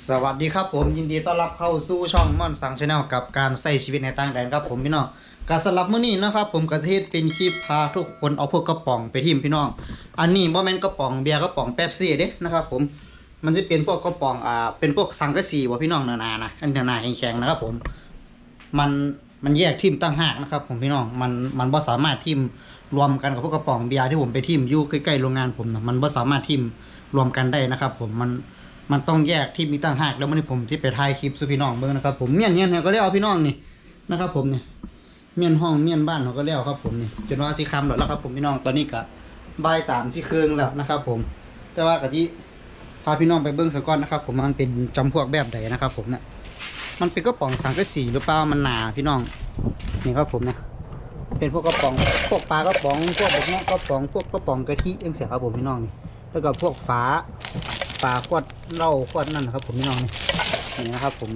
สวัสดีครับผมยินดีต้อนรับเข้าสู่ช่องม่อนสังชาแนลกับการใช้ชีวิตในต่างแดนครับผมพี่น้องการสลับมื้อนี้นะครับ ผมกระเทศเป็นคลิปพาทุกคนเอาพวกกระป๋องไปทิมพี่น้อง อันนี้บ่แม่นกระป๋องเบียร์กระป๋องเป๊ปซี่เด้นะครับผมมันจะเป็นพวกกระป๋องอ่าเป็นพวกสังกะสีบ่พี่น้องหนาๆนะอันหนาๆแข็งๆนะครับผมมันมันแยกทิมตั้งหากนะครับ ผมพี่น้องมันมันบ่สามารถทิมรวมกันกับพวกกระป๋องเบียร์ที่ผมไปทิมอยู่ใกล้ๆโรงงานผมนะมันบ่สามารถทิมรวมกันได้นะครับ ผมมัน มันต้องแยกทิมมีตั้งหากแล้วมันนี้ผมที่ไปถ่ายคลิปสู่พี่น้องเบิ่งนะครับผมเมียนเมียนเนี่ยก็เรียกเอาพี่น้องนี่นะครับ ผมเนี่ยเมียนห้องเมียนบ้านเขาก็เรียกครับผมนี่จนว่าสิคำแล้วครับ ผมพี่น้องตอนนี้ก็บ่ายสามสิครึ่งแล้วนะครับ ผม แต่ว่ากะที่พาพี่น้องไปเบิ่งสก่อนนะครับ ผมมันเป็นจำพวกแบบใดนะครับ ผมเนี่ยมันเป็นกระป๋องสังกะสีหรือเปล่ามันหนาพี่น้องนี่ครับผมนะเป็นพวกกระป๋องพวกปลากระป๋องพวกบกเนาะกระป๋องพวกกระป๋องกะทิเองเสียครับผมพี่น้องนี่แล้วก็พวกฝา ฝาขวดเหล้าขวดนั่นนะครับ ผมพี่น้องนี่นี่นะครับผม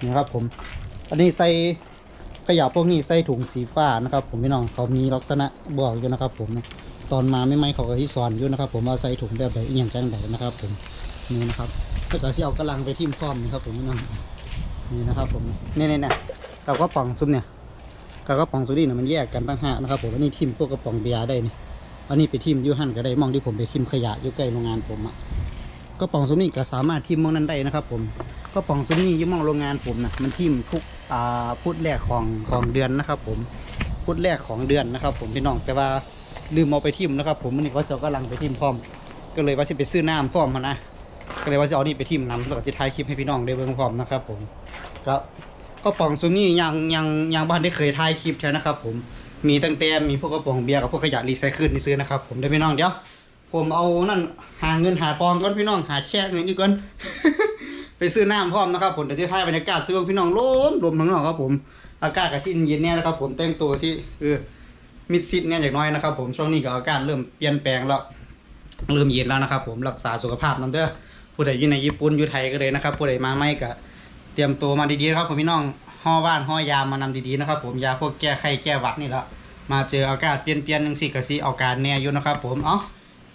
นี่นะครับผม อันนี้ใส่ขยะพวกนี้ใส่ถุงสีฟ้านะครับ ผมพี่น้องเขามีลักษณะบอกอยู่นะครับ ผมตอนมาไม่ไม่เขาก็ที่สอนอยู่นะครับ ผมว่าใส่ถุงแบบไหนอหย่างจังไหนนะครับ ผมนี่นะครับแล้วก็สิเอากระลังไปทิ่มพร้อมนี่ครับ ผมพี่น้องนี่นะครับ ผมเนี่ยเนี่เนี่ยกับกระป๋องซุปเนี่ยกับกระป๋องซุปนี่เนี่ยมันแยกกันตั้งหากนะครับ ผมอันนี้ทิมพวกกระป๋องเบียร์ได้เนี่ย อันนี้ไปทิมยูหันก็ได้มองที่ผมไปทิมขยะอยู่ใกล้โรงงานผมอะกระป๋องซุนี่ก็สามารถทิมมองนั้นได้นะครับผมกระป๋องซุนี่ยุ่มองโรงงานผมนะมันทิมทุกอ่าพุธแรกของของเดือนนะครับ ผมพุธแรกของเดือนนะครับ ผมพี่น้องแต่ว่าลืมเอาไปทิมนะครับ ผมมันนี่ว่าจะกำลังไปทิมพร้อม ก็เลยว่าจะไปซื้อน้ำพร้อมมานะก็เลยว่าจะเอานี่ไปทิมน้ำแล้วก็จะถ่ายคลิปให้พี่น้องได้เบิ่งพร้อมนะครับ ผมก็กระป๋องซุนี่ยังยังยังบ้านได้เคยถ่ายคลิปใช่นะครับ ผม มีตั้งแต่มีพวกกระป๋องเบียร์กับพวกขยะรีไซเคิลนี่ซื้อนะครับ ผมได้พี่น้องเดี๋ยวผมเอานั่นหาเงินหาทองก่อนพี่น้องหาแช่เงินอีกก่อนไปซื้อน้ำพร้อมนะครับผมเดี๋ยวจะถ่ายบรรยากาศซื้อพี่น้องลมลมทั้งนอกครับผมอากาศก็ชินเย็นเนี่ยนะครับผมแต่งตัวที่เออมิดซิดเนี่ยอย่างน้อยนะครับ ผมช่วงนี้ก็อากาศเริ่มเปลี่ยนแปลงแล้วเริ่มเย็นแล้วนะครับ ผมรักษาสุขภาพนั่นเด้อผู้ใดอยู่ในญี่ปุ่นอยู่ไทยก็เลยนะครับผู้ใดมาไม่ก็เตรียมตัวมาดีๆครับผมพี่น้อง ห่อว่านห่อยามมานำดีๆนะครับ ผมยาพวกแก้ไข้แก้หวัดนี่แหละมาเจออากาศเปลี่ยนๆหนึ่งสี่กับสี่อากาศแน่อยู่นะครับ ผมเอ้า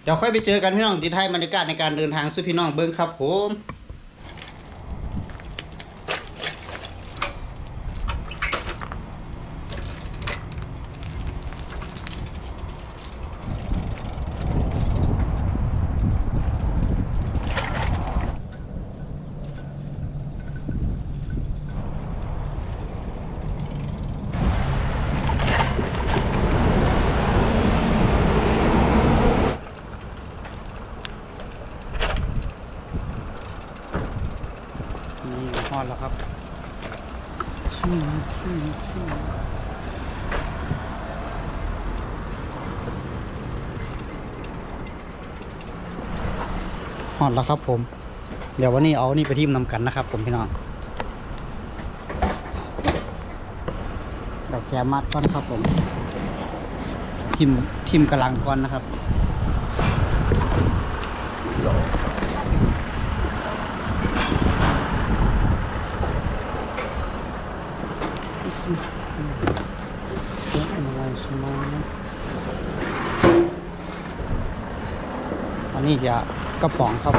เดี๋ยวค่อยไปเจอกันพี่น้องที่ไทยบรรยากาศในการเดินทางสู่พี่น้องเบิ้งครับ ผม นี่ฮอดแล้วครับชิชิชิฮอดแล้วครับผม เดี๋ยววันนี้เอานี่ไปทิมนำกันนะครับ ผมพี่น้องดอกแกมัดก่อนครับผม ทิมทิมกำลังก่อนนะครับ นนี้จะกระป๋องครับ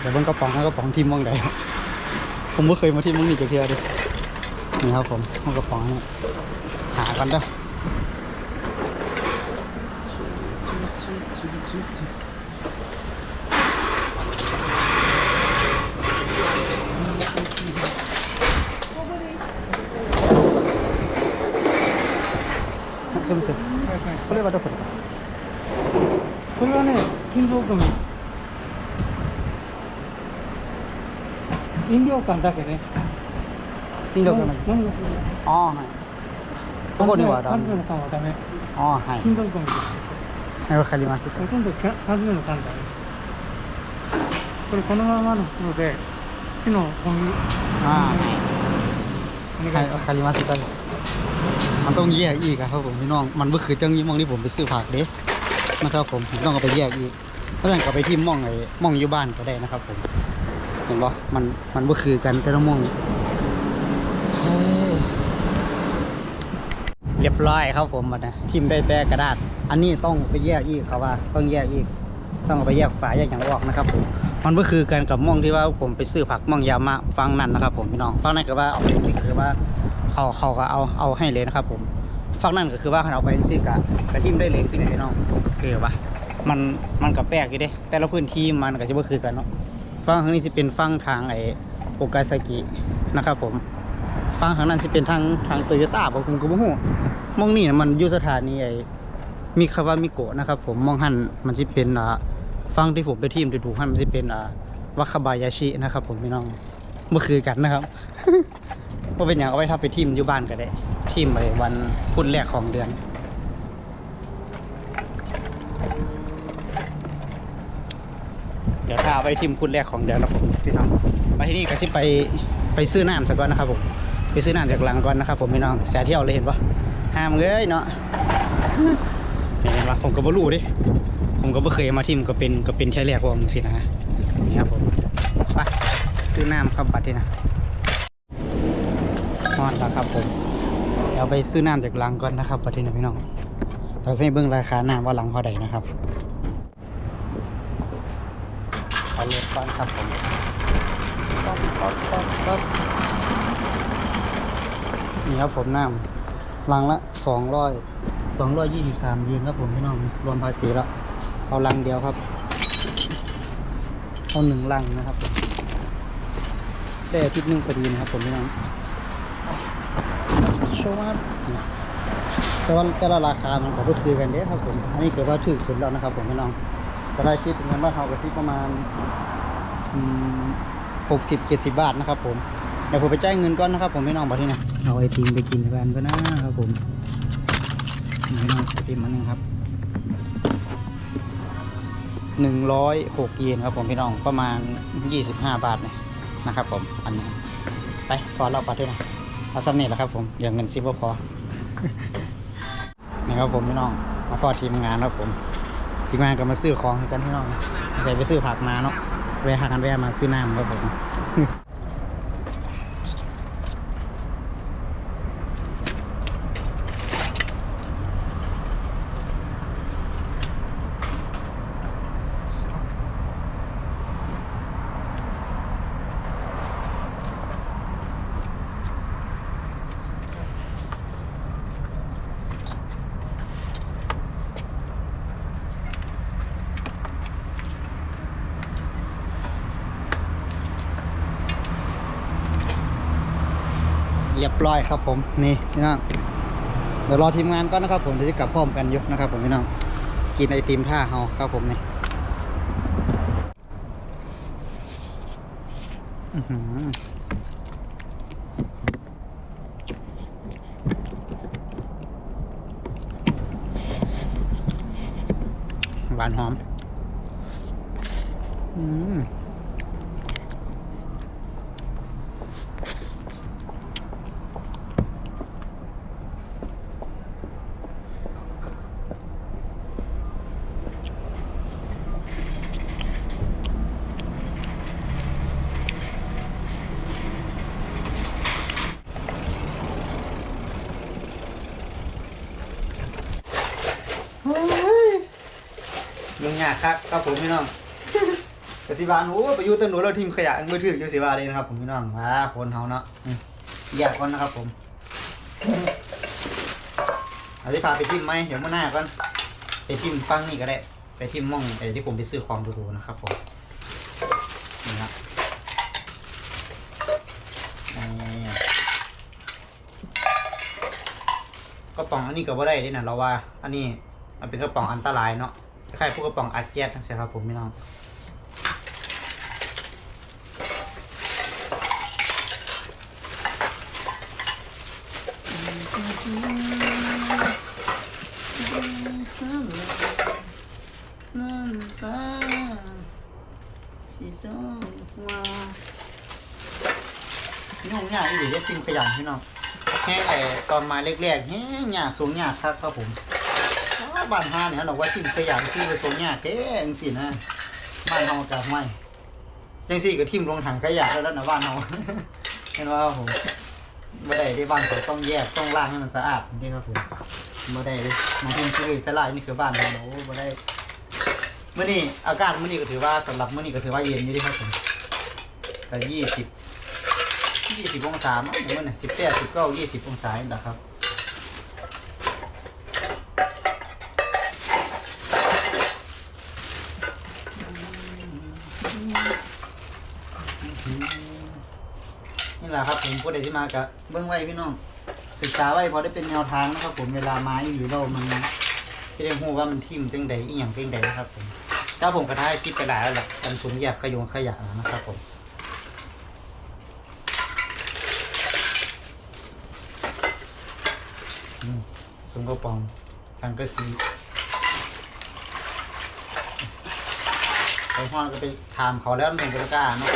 เดี๋ยวเบิ่งกระป๋องให้กระป๋องทีมมองใดผมไม่เคยมาที่มองนี่จะเที่ยวดินี่ครับผมเอากระป๋องนี่หากันเด้อすみませんこれはどこですかこれはね、 金属ゴミ。飲料館だけね。金属の飲む飲むああはいどこにはダ缶詰メの缶はダメ。ああはい金属ゴミです。はいわかりましたほとんど缶詰の缶だね。これこのままの袋で、市のゴミ、あおあはいいわ願します。かりましたมันต้องแยกอีกอะครับผมพี่น้อง มันก็คือจังยี่มองที่ผมไปซื้อผักเด้ นะครับ ผมผมต้องเอาไปแยกอีกเพราะฉะนั้นก็ไปที่ม่องไอ้ม่องอยู่บ้านก็ได้นะครับ ผมเห็นปะมันมันก็คือกันแต่ละม่องเรียบร้อยครับผมมันนะทิมได้แต่กระดาษ อันนี้ต้องไปแยกอีกครับว่า ต้องแยกอีก ต้องเอาไปแยกฝาแยกอย่างออกนะครับผมมันก็คือกันกับม่องที่ว่าผมไปซื้อผักม่องยามาฟังนั่นนะครับ ผมพี่น้องฟังนั่นก็ว่าเอาไปสิคือว่าเขาเขาก็เอาเอาให้เลยนะครับ ผม ฟังนั่นก็คือว่าเขาเอาไปสิกะกระทิมได้เลยสิพี่น้องคือว่ามันมันกับแปลกอยู่เด้ แต่ละพื้นที่มันก็จะบ่คือกันเนาะฟังทางนี้จะเป็นฟังทางไอโอกาซากินะครับผมฟังทางนั้นจะเป็นทางทางโตโยต้าผมก็บ่ฮู้มองนี่นะมันอยู่สถานีไอมีคาวามิโกะนะครับผมมองหันมันจะเป็นอ่าฟังที่ผมไปทีมดูดูให้มันจะเป็นอ่าวัคบายาชินะครับผมพี่น้องเมื่อคือกันนะครับว่าเป็นอย่างเอาไว้ถ้าไปทีมอยู่บ้านก็ได้ ทีมไปวันพุธแรกของเดือน เดี๋ยวถ้าไปทีมพุธแรกของเดือนนะผมพี่น้องไปที่นี่ก็ชิไปไปซื้อน้ำสักก่อนนะครับผมไปซื้อน้ำจากหลังก่อนนะครับผมพี่น้องแสเที่ยวเลยเห็นปะห้ามเลยเนาะเห็นปะผมก็บ่รู้ดิผมก็ไม่เคยมาทีมก็เป็นก็เป็นแค่แรกวางสินะนี่ครับผมไปซื้อน้ำครับบัตรที่นะฮอดแล้วครับผม เดี๋ยวไปซื้อน้ำจากลังก่อนนะครับบัตรที่นะพี่น้องเราจะให้เบิ่งราคาน้ำว่าลังเท่าใดนะครับเอาเลยก่อนครับผมป๊อปป๊อปป๊อปป๊อปนี่ครับผมน้ำลังละสองร้อยสองร้อยยี่สิบสามยีนครับผมพี่น้องรวมภาษีแล้วเอาลังเดียวครับเอาหนึ่งลังนะครับผมได้อาทิตย์หนึงพอดีนะครับผมพี่น้อง ชว์ครับแต่ว่าแต่ละราคามันก็บ่คือกันเด้ครับผม อันนี้เกิดว่าถูกสุดแล้วนะครับผมพี่น้องก็ได้คิดเป็นเงินบ้านเราก็ที่ประมาณหกสิบเจ็ดสิบบาทนะครับผมเดี๋ยวผมไปจ่ายเงินก่อนนะครับผมพี่น้องบอกที่นะเอาไอติมไปกินกันก็นะครับผมพี่น้องไอติมอันหนึงครับหนึ่งร้อยหกเยนครับผมพี่น้องประมาณยี่สิบห้าบาทเนี่ยนะครับผมอันนี้ไปพอเราไปัดด้วยนะ เอาซ้ำนี่แหละครับ ผมอย่างเงินซิบพอนี่ครับผมพี่น้องมาพอทีมงานครับผม ทีมงานก็มาซื้อของให้กันพี่น้องใส่ไปซื้อผักมาเนาะแวะหากันแวะมาซื้อน้ำครับผม เรียบร้อยครับผมนี่พี่น้องเดี๋ยวรอทีมงานก่อนนะครับผมเดี๋ยวจะกลับพร้อมกันยู่นะครับ ผมพี่น้องกินไอติมท่าเฮาครับผมนี่อื้อหือหวานหอม อืม มึงยากครับครับผมพี่น้องปฏิบัติโอ้ไปอยู่ตำรวจเราทีมขยะมือถืออยู่สิบาเลยนะครับผมพี่น้องมาคนเฮาเนาะอืมแยกคนนะครับผมอาที่พาไปทิมไหมเดี๋ยวเมื่อหน้าก่อนไปทิมฟังนี่ก็ได้ ไปทิมม่องไอ้ที่ผมไปซื้อของดูๆนะครับผมนี่ครับกระป๋องอันนี้ก็บ่ได้ด้นะเราว่า อันนี้มันเป็นกระป๋องอันตรายเนาะ คล้ายๆพวกกระป๋องอาเจียนทั้งเสียครับผมพี่น้องน้ำตาสีจ้องมาพี่น้อยากอีหลีได้จริงขยันพี่น้องแค่ไอตอนมาแรกๆแฮ่ยากสูงยากครับครับผม บ้านฮาเนี่ยเราว่าจริงขยันที่ไปสูงยากเด้จังสินะบ้านเฮากับไม่จังสิก็ทิ่มลงถังขยะแล้วนะบ้านเฮาเห็นว่าผมม่ได้ที่บ้านเขาต้องแยกต้องล้างให้มันสะอาดนี่ครับผมม่ได้เลยมาทิ่มซื้อสลายนี่คือบ้านเราโอ้ม่ได้มื่อนี้อากาศมื่อนี้ก็ถือว่าสำหรับมื่อนี้ก็ถือว่าเย็นอยู่ดีครับผมแต่ยี่สิบยี่สิบองศามั้งเมื่อนี่สิบแปดสิบเก้ายี่สิบองศาเองนะครับ นี่แหละ ครับผมพูดได้ที่มากับเบื้องไว้พี่น้องศึกษาไว้พอได้เป็นแนวทางนะครับผมเวลาไม้อยู่เรามันจะได้รู้ว่ามันทิ่มจังใดอีหยังจังใดนะครับผมถ้าผมกระทายคลิปกระดาษแล้วแหละกันสูงแยกขยงขยะนะครับผมอืมสูงกระปองสังกะสีไปห้องก็ไปถามเขาแล้วมันเป็นกระก้าเนาะ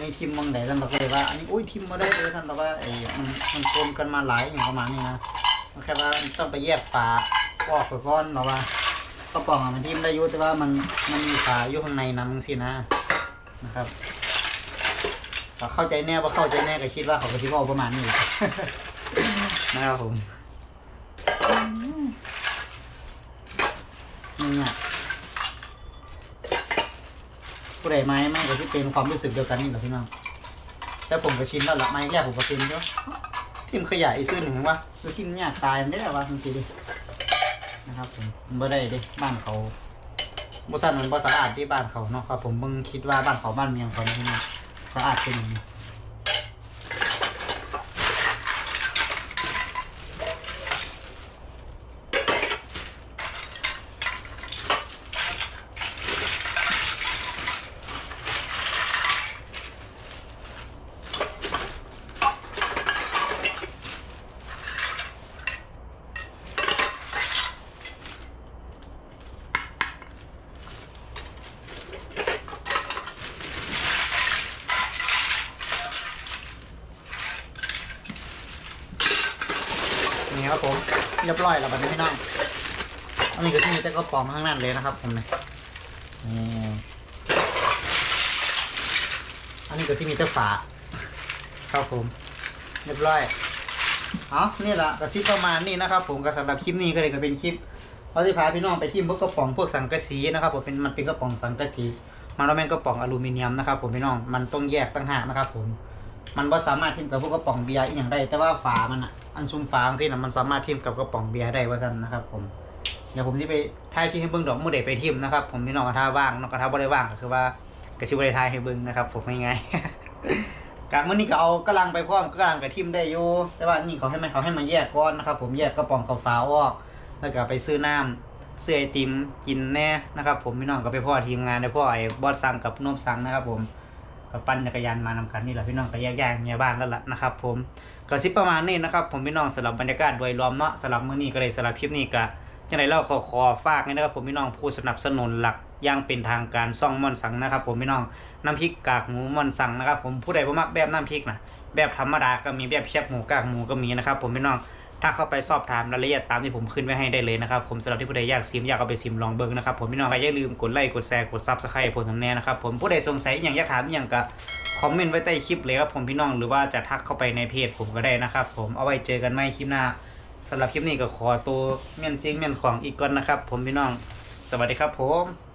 นนี้ทิมมังไหนท่านบอกเลยว่าอันนี้อุ้ยทิมมาได้เลยท่านบอกว่าไอ้มันมันโกนกันมาหลายอย่างประมาณนี้นะมันแค่ว่าต้องไปแยกฝาออกไปก้อนเนาะว่าก็ปองอะมันทิมได้อยุ่แต่ว่ามันมันมีฝาอยู่ข้างในน้ำสินะนะครับถ้าเข้าใจแน่ว่าเข้าใจแน่ก็คิดว่าเขาก็คิดว่าประมาณนี้นะครับผมนี่เนี่ย ผู้ใดไม้ไม่ก็ที่เป็นความรู้สึกเดียวกันนี่แหละพี่น้องแต่ผมก็ชินแล้วละไม้แรกผมก็เป็นด้วยทิมขยะอีกซื่อหนึ่งวะคือทิมยากตายมันได้หรอวะจริงๆดินะครับผมมันบ่ได้ดิบ้านเขาบุษันมันบ่สะอาดที่บ้านเขาเนาะครับผมมึงคิดว่าบ้านเขาบ้านเมียงเขาเนี่ยพี่สะอาดเป็นอย่างนี้ นี่ครับผมเรียบร้อยแล้วบัดนี้พี่น้องอันนี้ก็ที่มีแต่กระป๋องข้างนั้นเลยนะครับ ผมเนี่ยอันนี้ก็ที่มีแต่ฝาครับผม เรียบร้อยเอานี่แหละกระซิบประมาณนี้นะครับผมก็สำหรับคลิปนี้ก็เลยก็เป็นคลิปเราจะพาพี่น้องไปที่พวกกระป๋องพวกสังกะสีนะครับผมเป็นมันเป็นกระป๋องสังกะสีมันไม่เป็นกระป๋องอลูมิเนียมนะครับผมพี่น้องมันต้องแยกต่างหากนะครับผมมันว่าสามารถทิมกับพวกกระป๋องเบียร์อีกอย่างได้แต่ว่าฝามันอะ อันซุ้มฝาที่นะมันสามารถทิมกับกระป๋องเบียร์ได้ว่าซั่นนะครับ ผมเดี๋ยวผมที่ไปถ่ายคลิปให้เบิ่งดอกมูเดไปทิมนะครับ ผมพี่น้องกระทาว่างน้องกระทาบ่ได้ว่างก็คือว่ากระชิบได้ถ่ายให้เบิ่งนะครับ ผมง่ายๆกางมื้อนี้ก็เอากำลังไปพร้อมกำลังกับทิมได้อยู่แต่ว่านี่เขาให้มันเขาให้มันแยกก้อนนะครับ ผมแยกกระป๋องกับฝาออกแล้วก็ไปซื้อน้ำซื้อไอติมกินแน่นะครับ ผมพี่น้องก็ไปพ่อทีมงานได้พ่อไอ้บอสสั่งกับนบสั่งนะครับ ผม ก็ปั่นจักรยานมานำกันนี่แหละพี่น้องก็แยกย้ายเมียบ้านแล้วล่ะนะครับ ผมก็สิประมาณนี้นะครับ ผมพี่น้องสำหรับบรรยากาศโดยรวมเนาะสำหรับมื้อนี้ก็เลยสำหรับคลิปนี้ก็จังไดเราขอขอฝากนี่นะครับ ผมพี่น้องผู้สนับสนุนหลักย่างเป็นทางการซ่องม่อนสังนะครับ ผมพี่น้องน้ำพริกกากหมูม่อนสังนะครับ ผมผู้ใดบ่มักแบบน้ำพริกนะแบบธรรมดาก็มีแบบเชียบหมูกากหมูก็มีนะครับ ผมพี่น้อง ถ้าเข้าไปสอบถามรายละเอียดตามที่ผมขึ้นไว้ให้ได้เลยนะครับ ผมสำหรับที่ผู้ใดอยากซิมอยากเอาไปซิมลองเบิ่งนะครับผมพี่น้องก็อย่าลืมกดไลค์กดแชร์กดซับสไครต์ผมทำแน่นะครับผมผู้ใดสงสัยอย่างอยากถามอย่างก็คอมเมนต์ไว้ใต้คลิปเลยครับผมพี่น้องหรือว่าจะทักเข้าไปในเพจผมก็ได้นะครับ ผมเอาไว้เจอกันใหม่คลิปหน้าสำหรับคลิปนี้ก็ขอตัวเมียนเสียงเมียนของอีกก่อนนะครับ ผมพี่น้อง สวัสดีครับผม